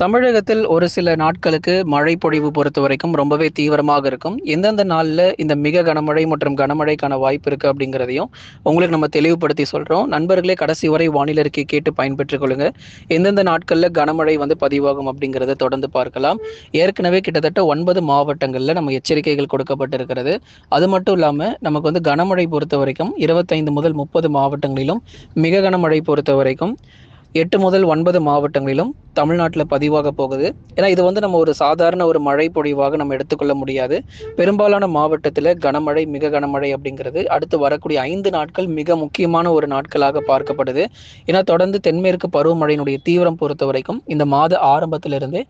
தமிழகத்தில் ஒரு சில நாட்களுக்கு மழை பொழிவு பொறுத்த வரைக்கும் ரொம்பவே தீவிரமாக இருக்கும். எந்தெந்த நாளில் இந்த மிக கனமழை மற்றும் கனமழைக்கான வாய்ப்பு இருக்குது அப்படிங்கிறதையும் உங்களுக்கு நம்ம தெளிவுபடுத்தி சொல்கிறோம் நண்பர்களே கடைசி வரை வானிலை கேட்டு பயன்பெற்றுக் கொள்ளுங்க. எந்தெந்த நாட்களில் கனமழை வந்து பதிவாகும் அப்படிங்கிறத தொடர்ந்து பார்க்கலாம். ஏற்கனவே கிட்டத்தட்ட ஒன்பது மாவட்டங்களில் நம்ம எச்சரிக்கைகள் கொடுக்கப்பட்டிருக்கிறது. அது மட்டும் இல்லாமல் நமக்கு வந்து கனமழை பொறுத்த வரைக்கும் இருபத்தைந்து முதல் முப்பது மாவட்டங்களிலும் மிக கனமழை பொறுத்த வரைக்கும் எட்டு முதல் ஒன்பது மாவட்டங்களிலும் தமிழ்நாட்டில் பதிவாக போகுது. ஏன்னா இது வந்து நம்ம ஒரு சாதாரண ஒரு மழை பொழிவாக நம்ம எடுத்துக்கொள்ள முடியாது. பெரும்பாலான மாவட்டத்தில் கனமழை மிக கனமழை அப்படிங்கிறது அடுத்து வரக்கூடிய ஐந்து நாட்கள் மிக முக்கியமான ஒரு நாட்களாக பார்க்கப்படுது. ஏன்னா தொடர்ந்து தென்மேற்கு பருவமழையினுடைய தீவிரம் பொறுத்த வரைக்கும் இந்த மாத ஆரம்பத்திலிருந்தே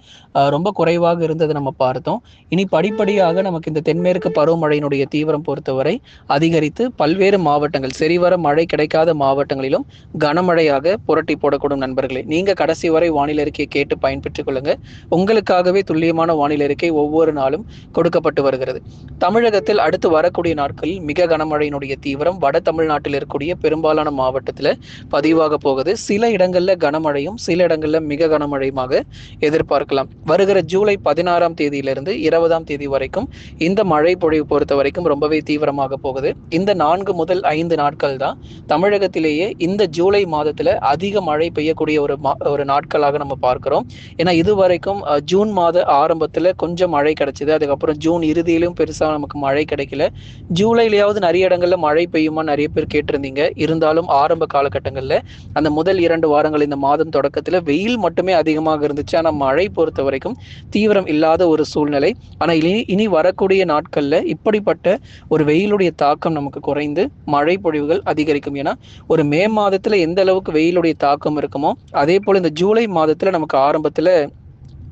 ரொம்ப குறைவாக இருந்தது நம்ம பார்த்தோம். இனி படிப்படியாக நமக்கு இந்த தென்மேற்கு பருவமழையினுடைய தீவிரம் பொறுத்தவரை அதிகரித்து பல்வேறு மாவட்டங்கள் சரிவர மழை கிடைக்காத மாவட்டங்களிலும் கனமழையாக புரட்டி போடக்கூடும் நண்பர்களே. நீங்க கடைசி வரை வானிலை அறிக்கையை கேட்டு பயன்பெற்றுக் கொள்ளுங்க. உங்களுக்காகவே துல்லியமான வானிலை அறிக்கை ஒவ்வொரு நாளும் கொடுக்கப்பட்டு வருகிறது. தமிழகத்தில் அடுத்து வரக்கூடிய நாட்களில் மிக கனமழையினுடைய தீவிரம் வட தமிழ்நாட்டில் இருக்கக்கூடிய பெரும்பாலான மாவட்டத்தில் பதிவாக போகுது. சில இடங்கள்ல கனமழையும் சில இடங்கள்ல மிக கனமழையுமாக எதிர்பார்க்கலாம். வருகிற ஜூலை பதினாறாம் தேதியிலிருந்து இருபதாம் தேதி வரைக்கும் இந்த மழை பொழிவு பொறுத்த வரைக்கும் ரொம்பவே தீவிரமாக போகுது. இந்த நான்கு முதல் ஐந்து நாட்கள் தான் தமிழகத்திலேயே இந்த ஜூலை மாதத்துல அதிக மழை பெய்யக்கூடிய ஒரு ஒரு நாட்களாக நம்ம பார்க்கிறோம். ஏன்னா இது வரைக்கும் ஜூன் மாத ஆரம்பத்துல கொஞ்சம் மழை கிடைச்சது. அதுக்கப்புறம் ஜூன் இறுதியிலும் பெருசா நமக்கு மழை கிடைக்கல. ஜூலைலயாவது நிறைய இடங்கள்ல மழை பெய்யுமா நிறைய பேர் கேட்டிருந்தீங்க. இருந்தாலும் ஆரம்ப காலகட்டங்கள்ல அந்த முதல் இரண்டு வாரங்கள் இந்த மாதம் தொடக்கத்துல வெயில் மட்டுமே அதிகமாக இருந்துச்சு. ஆனா மழை பொறுத்த வரைக்கும் தீவிரம் இல்லாத ஒரு சூழ்நிலை. ஆனா இனி இனி வரக்கூடிய நாட்கள்ல இப்படிப்பட்ட ஒரு வெயிலுடைய தாக்கம் நமக்கு குறைந்து மழை பொழிவுகள் அதிகரிக்கும். ஏன்னா ஒரு மே மாதத்துல எந்த அளவுக்கு வெயிலுடைய தாக்கம் இருக்கும் அதே போல் இந்த ஜூலை மாதத்தில் நமக்கு ஆரம்பத்தில்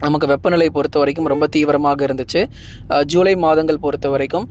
நமக்கு வெப்பநிலை பொறுத்த வரைக்கும் ரொம்ப தீவிரமாக இருந்துச்சு. ஜூலை மாதங்கள் பொறுத்த வரைக்கும்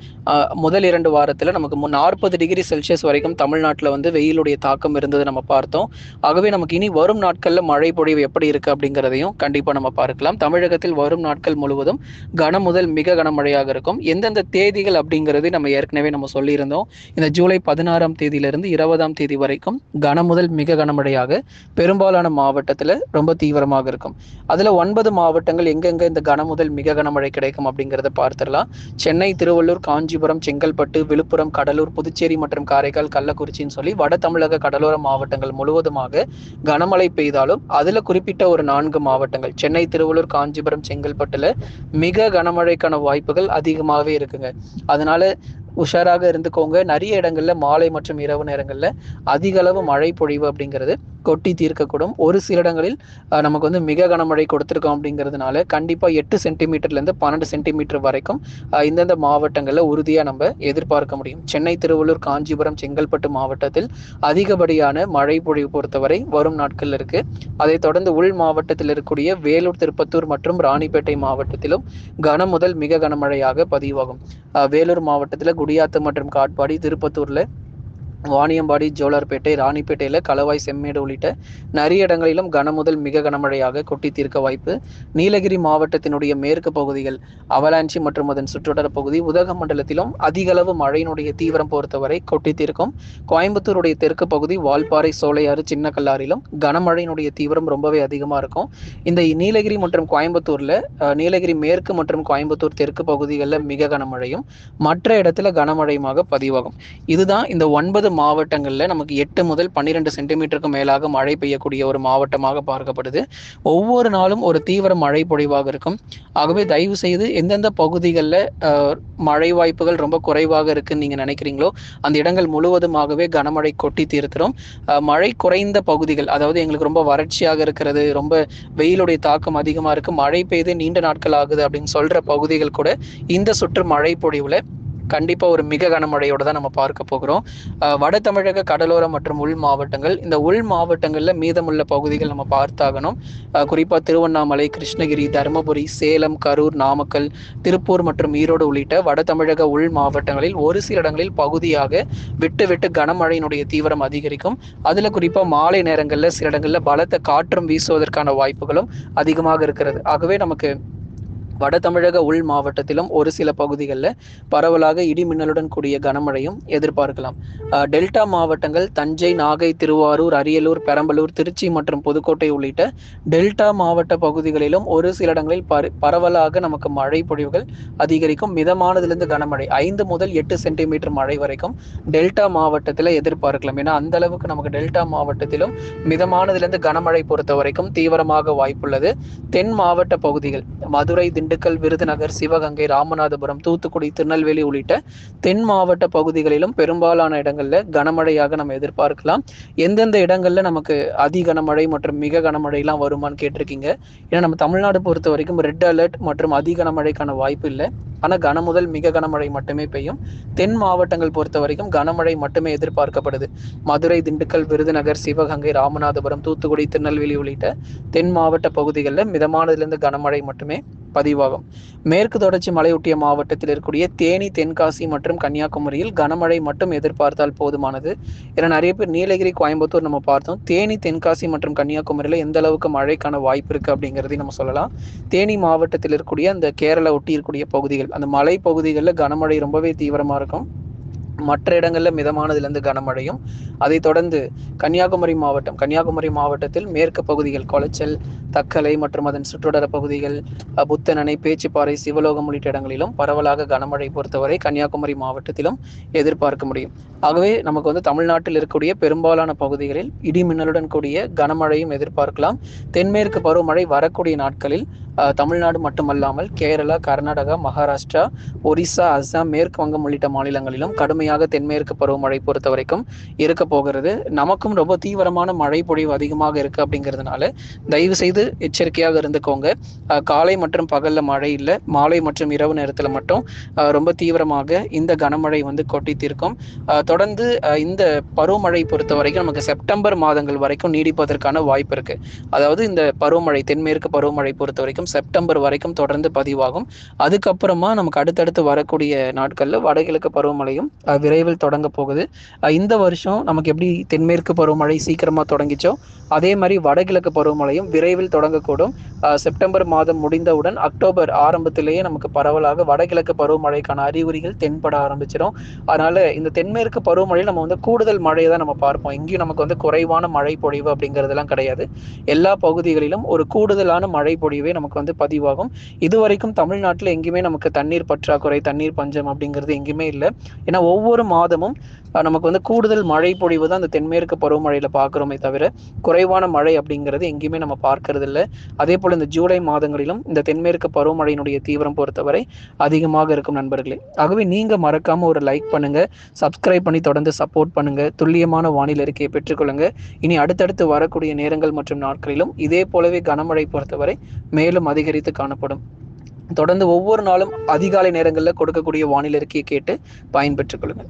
முதல் இரண்டு வாரத்தில் நமக்கு மு நாற்பது டிகிரி செல்சியஸ் வரைக்கும் தமிழ்நாட்டில் வந்து வெயிலுடைய தாக்கம் இருந்தது நம்ம பார்த்தோம். ஆகவே நமக்கு இனி வரும் நாட்களில் மழை பொழிவு எப்படி இருக்கு அப்படிங்கிறதையும் கண்டிப்பாக நம்ம பார்க்கலாம். தமிழகத்தில் வரும் நாட்கள் முழுவதும் கன முதல் மிக கனமழையாக இருக்கும். எந்தெந்த தேதிகள் அப்படிங்கிறது நம்ம ஏற்கனவே நம்ம சொல்லியிருந்தோம். இந்த ஜூலை பதினாறாம் தேதியிலிருந்து இருபதாம் தேதி வரைக்கும் கன முதல் மிக கனமழையாக பெரும்பாலான மாவட்டத்தில் ரொம்ப தீவிரமாக இருக்கும். அதில் ஒன்பது மாவட்டங்கள் எங்கெங்க இந்த கன முதல் மிக கனமழை கிடைக்கும் அப்படிங்கிறத பார்த்துடலாம். சென்னை திருவள்ளூர் காஞ்சிபுரம் செங்கல்பட்டு விழுப்புரம் கடலூர் புதுச்சேரி மற்றும் காரைக்கால் கள்ளக்குறிச்சின்னு சொல்லி வட தமிழக கடலோர மாவட்டங்கள் முழுவதுமாக கனமழை பெய்தாலும் அதுல குறிப்பிட்ட ஒரு நான்கு மாவட்டங்கள் சென்னை திருவள்ளூர் காஞ்சிபுரம் செங்கல்பட்டுல மிக கனமழைக்கான வாய்ப்புகள் அதிகமாகவே இருக்குங்க. அதனால உஷாராக இருந்துக்கோங்க. நிறைய இடங்கள்ல மாலை மற்றும் இரவு நேரங்கள்ல அதிக அளவு மழை பொழிவு அப்படிங்கிறது கொட்டி தீர்க்கக்கூடும். ஒரு சில இடங்களில் நமக்கு வந்து மிக கனமழை கொடுத்துருக்கோம் அப்படிங்கிறதுனால கண்டிப்பாக எட்டு சென்டிமீட்டர்லேருந்து பன்னெண்டு சென்டிமீட்டர் வரைக்கும் இந்தந்த மாவட்டங்களில் உறுதியாக நம்ம எதிர்பார்க்க முடியும். சென்னை திருவள்ளூர் காஞ்சிபுரம் செங்கல்பட்டு மாவட்டத்தில் அதிகப்படியான மழை பொழிவு பொறுத்தவரை வரும் நாட்கள் இருக்கு. அதைத் தொடர்ந்து உள் மாவட்டத்தில் இருக்கக்கூடிய வேலூர் திருப்பத்தூர் மற்றும் ராணிப்பேட்டை மாவட்டத்திலும் கன முதல் மிக கனமழையாக பதிவாகும். வேலூர் மாவட்டத்தில் குடியாத்து மற்றும் காட்பாடி திருப்பத்தூர்ல வாணியம்பாடி ஜோலார்பேட்டை ராணிப்பேட்டையில் களவாய் செம்மேடு உள்ளிட்ட நிறைய இடங்களிலும் கனமுதல் மிக கனமழையாக கொட்டி தீர்க்க வாய்ப்பு. நீலகிரி மாவட்டத்தினுடைய மேற்கு பகுதிகள் அவலாஞ்சி மற்றும் அதன் சுற்றுவட்டார பகுதி உதகமண்டலத்திலும் அதிகளவு மழையினுடைய தீவிரம் பொறுத்தவரை கொட்டி தீர்க்கும். கோயம்புத்தூருடைய தெற்கு பகுதி வால்பாறை சோலையாறு சின்ன கல்லாரிலும் கனமழையினுடைய தீவிரம் ரொம்பவே அதிகமாக இருக்கும். இந்த நீலகிரி மற்றும் கோயம்புத்தூரில் நீலகிரி மேற்கு மற்றும் கோயம்புத்தூர் தெற்கு பகுதிகளில் மிக கனமழையும் மற்ற இடத்துல கனமழையுமாக பதிவாகும். இதுதான் இந்த ஒன்பது மாவட்டங்களில் நமக்கு எட்டு முதல் பன்னிரெண்டு சென்டிமீட்டருக்கு மேலாக மழை பெய்யக்கூடிய ஒரு மாவட்டமாக பார்க்கப்படுது. ஒவ்வொரு நாளும் ஒரு தீவிர மழை பொழிவாக இருக்கும். ஆகவே தயவு செய்து எந்தெந்த பகுதிகளில் மழை வாய்ப்புகள் ரொம்ப குறைவாக இருக்குன்னு நீங்க நினைக்கிறீங்களோ அந்த இடங்கள் முழுவதுமாகவே கனமழை கொட்டி தீர்த்துரும். மழை குறைந்த பகுதிகள் அதாவது எங்களுக்கு ரொம்ப வறட்சியாக இருக்கிறது ரொம்ப வெயிலுடைய தாக்கம் அதிகமா இருக்கு மழை பெய்து நீண்ட நாட்கள் ஆகுது அப்படின்னு சொல்ற பகுதிகள் கூட இந்த சுற்று மழை பொழிவில் கண்டிப்பா ஒரு மிக கனமழையோட தான் நம்ம பார்க்க போகிறோம். வட தமிழக கடலோர மற்றும் உள் மாவட்டங்கள். இந்த உள் மாவட்டங்கள்ல மீதமுள்ள பகுதிகள் நம்ம பார்த்தாகணும். குறிப்பாக குறிப்பா திருவண்ணாமலை கிருஷ்ணகிரி தருமபுரி சேலம் கரூர் நாமக்கல் திருப்பூர் மற்றும் ஈரோடு உள்ளிட்ட வட தமிழக உள் மாவட்டங்களில் ஒரு சில இடங்களில் பகுதியாக விட்டு விட்டு கனமழையினுடைய தீவிரம் அதிகரிக்கும். அதுல குறிப்பா மாலை நேரங்கள்ல சில இடங்கள்ல பலத்த காற்றும் வீசுவதற்கான வாய்ப்புகளும் அதிகமாக இருக்கிறது. ஆகவே நமக்கு வட தமிழக உள் மாவட்டத்திலும் ஒரு சில பகுதிகளில் பரவலாக இடி மின்னலுடன் கூடிய கனமழையும் எதிர்பார்க்கலாம். டெல்டா மாவட்டங்கள் தஞ்சை நாகை திருவாரூர் அரியலூர் பெரம்பலூர் திருச்சி மற்றும் புதுக்கோட்டை உள்ளிட்ட டெல்டா மாவட்ட பகுதிகளிலும் ஒரு சில இடங்களில் பரவலாக நமக்கு மழை பொழிவுகள் அதிகரிக்கும். மிதமானதிலிருந்து கனமழை ஐந்து முதல் எட்டு சென்டிமீட்டர் மழை வரைக்கும் டெல்டா மாவட்டத்தில் எதிர்பார்க்கலாம். ஏன்னா அந்த அளவுக்கு நமக்கு டெல்டா மாவட்டத்திலும் மிதமானதிலிருந்து கனமழை பொறுத்த வரைக்கும் தீவிரமாக வாய்ப்புள்ளது. தென் மாவட்ட பகுதிகள் மதுரை திண்டுக்கல் விருதுநகர் சிவகங்கை ராமநாதபுரம் தூத்துக்குடி திருநெல்வேலி உள்ளிட்ட தென் மாவட்ட பகுதிகளிலும் பெரும்பாலான இடங்களில் கனமழையாக நம்ம எதிர்பார்க்கலாம். எந்தெந்த இடங்கள்ல நமக்கு அதி கனமழை மற்றும் மிக கனமழைலாம் வருமானு கேட்டிருக்கீங்க. ஏன்னா நம்ம தமிழ்நாடு பொறுத்த வரைக்கும் ரெட் அலர்ட் மற்றும் அதி கனமழைக்கான வாய்ப்பு இல்லை. ஆனால் கன முதல் மிக கனமழை மட்டுமே பெய்யும். தென் மாவட்டங்கள் பொறுத்த வரைக்கும் கனமழை மட்டுமே எதிர்பார்க்கப்படுது. மதுரை திண்டுக்கல் விருதுநகர் சிவகங்கை ராமநாதபுரம் தூத்துக்குடி திருநெல்வேலி உள்ளிட்ட தென் மாவட்ட பகுதிகளில் மிதமானதுலேருந்து கனமழை மட்டுமே பதிவாகும். மேற்கு தொடர்ச்சி மலையொட்டிய மாவட்டத்தில் இருக்கக்கூடிய தேனி தென்காசி மற்றும் கன்னியாகுமரியில் கனமழை மட்டும் எதிர்பார்த்தால் போதுமானது. ஏன்னா நிறைய பேர் நீலகிரி கோயம்புத்தூர் நம்ம பார்த்தோம். தேனி தென்காசி மற்றும் கன்னியாகுமரியில் எந்த அளவுக்கு மழைக்கான வாய்ப்பு இருக்கு அப்படிங்கிறதையும் நம்ம சொல்லலாம். தேனி மாவட்டத்தில் இருக்கக்கூடிய அந்த கேரளா ஒட்டி இருக்கக்கூடிய பகுதிகள் அந்த மலை பகுதிகளில் கனமழை ரொம்பவே தீவிரமாக இருக்கும். மற்ற இடங்களில் மிதமானதுலேருந்து கனமழையும் அதைத் தொடர்ந்து கன்னியாகுமரி மாவட்டம் கன்னியாகுமரி மாவட்டத்தில் மேற்கு பகுதிகள் கொளச்சல் தக்கலை மற்றும் அதன் சுற்றுடர பகுதிகள் புத்தனணை பேச்சுப்பாறை சிவலோகம் உள்ளிட்ட இடங்களிலும் பரவலாக கனமழை பொறுத்தவரை கன்னியாகுமரி மாவட்டத்திலும் எதிர்பார்க்க முடியும். ஆகவே நமக்கு வந்து தமிழ்நாட்டில் இருக்கக்கூடிய பெரும்பாலான பகுதிகளில் இடி மின்னலுடன் கூடிய கனமழையும் எதிர்பார்க்கலாம். தென்மேற்கு பருவமழை வரக்கூடிய நாட்களில் தமிழ்நாடு மட்டுமல்லாமல் கேரளா கர்நாடகா மகாராஷ்டிரா ஒரிசா அஸ்ஸாம் மேற்கு வங்கம் உள்ளிட்ட மாநிலங்களிலும் கடுமையாக தென்மேற்கு பருவமழை பொறுத்த வரைக்கும் இருக்க போகிறது. நமக்கும் ரொம்ப தீவிரமான மழை பொழிவு அதிகமாக இருக்கு அப்படிங்கிறதுனால தயவு செய்து எச்சரிக்கையாக இருந்துக்கோங்க. காலை மற்றும் பகல்ல மழை இல்லை. மாலை மற்றும் இரவு நேரத்தில் மட்டும் ரொம்ப தீவிரமாக இந்த கனமழை வந்து கொட்டி தீர்க்கும். தொடர்ந்து இந்த பருவமழை பொறுத்த வரைக்கும் நமக்கு செப்டம்பர் மாதங்கள் வரைக்கும் நீடிப்பதற்கான வாய்ப்பு இருக்கு. அதாவது இந்த பருவமழை தென்மேற்கு பருவமழை பொறுத்த வரைக்கும் வரைக்கும் செப்டம்பர் வரைக்கும் தொடர்ந்து பதிவாகும். அதுக்கப்புறமா நமக்கு அடுத்தடுத்து வரக்கூடிய நாட்களில் வடகிழக்கு பருவமழையும் விரைவில் தொடங்க போகுது. இந்த வருஷம் நமக்கு எப்படி தென்மேற்கு பருவமழை சீக்கிரமாக தொடங்கிச்சோ அதே மாதிரி வடகிழக்கு பருவமழையும் விரைவில் தொடங்கக்கூடும். செப்டம்பர் மாதம் முடிந்தவுடன் அக்டோபர் ஆரம்பத்திலேயே நமக்கு பரவலாக வடகிழக்கு பருவமழைக்கான அறிகுறிகள் தென்பட ஆரம்பிச்சிடும் அதனால இந்த தென்மேற்கு பருவமழையில் நம்ம வந்து கூடுதல் மழையை தான் நம்ம பார்ப்போம். எங்கேயும் நமக்கு வந்து குறைவான மழை பொழிவு அப்படிங்கிறதுலாம் கிடையாது. எல்லா பகுதிகளிலும் ஒரு கூடுதலான மழை பொழிவே நமக்கு நமக்கு வந்து பதிவாகும். இது வரைக்கும் தமிழ்நாட்டில் எங்கேயுமே நமக்கு தண்ணீர் பற்றாக்குறை தண்ணீர் பஞ்சம் அப்படிங்கிறது எங்கேயுமே இல்லை. ஏன்னா ஒவ்வொரு மாதமும் நமக்கு வந்து கூடுதல் மழை பொழிவு தான் அந்த தென்மேற்கு பருவமழையில பார்க்குறோமே தவிர குறைவான மழை அப்படிங்கிறது எங்கேயுமே நம்ம பார்க்கறது இல்லை அதே போல் இந்த ஜூலை மாதங்களிலும் இந்த தென்மேற்கு பருவமழையினுடைய தீவிரம் பொறுத்தவரை அதிகமாக இருக்கும் நண்பர்களே. ஆகவே நீங்க மறக்காம ஒரு லைக் பண்ணுங்க சப்ஸ்கிரைப் பண்ணி தொடர்ந்து சப்போர்ட் பண்ணுங்க துல்லியமான வானிலை அறிக்கையை பெற்றுக்கொள்ளுங்க. இனி அடுத்தடுத்து வரக்கூடிய நேரங்கள் மற்றும் நாட்களிலும் இதே போலவே கனமழை பொறுத்தவரை மேலும் அதிகரித்து காணப்படும். தொடர்ந்து ஒவ்வொரு நாளும் அதிகாலை நேரங்களில் கொடுக்கக்கூடிய வானிலை அறிக்கையை கேட்டு பயன்பெற்றுக் கொள்ளுங்கள்.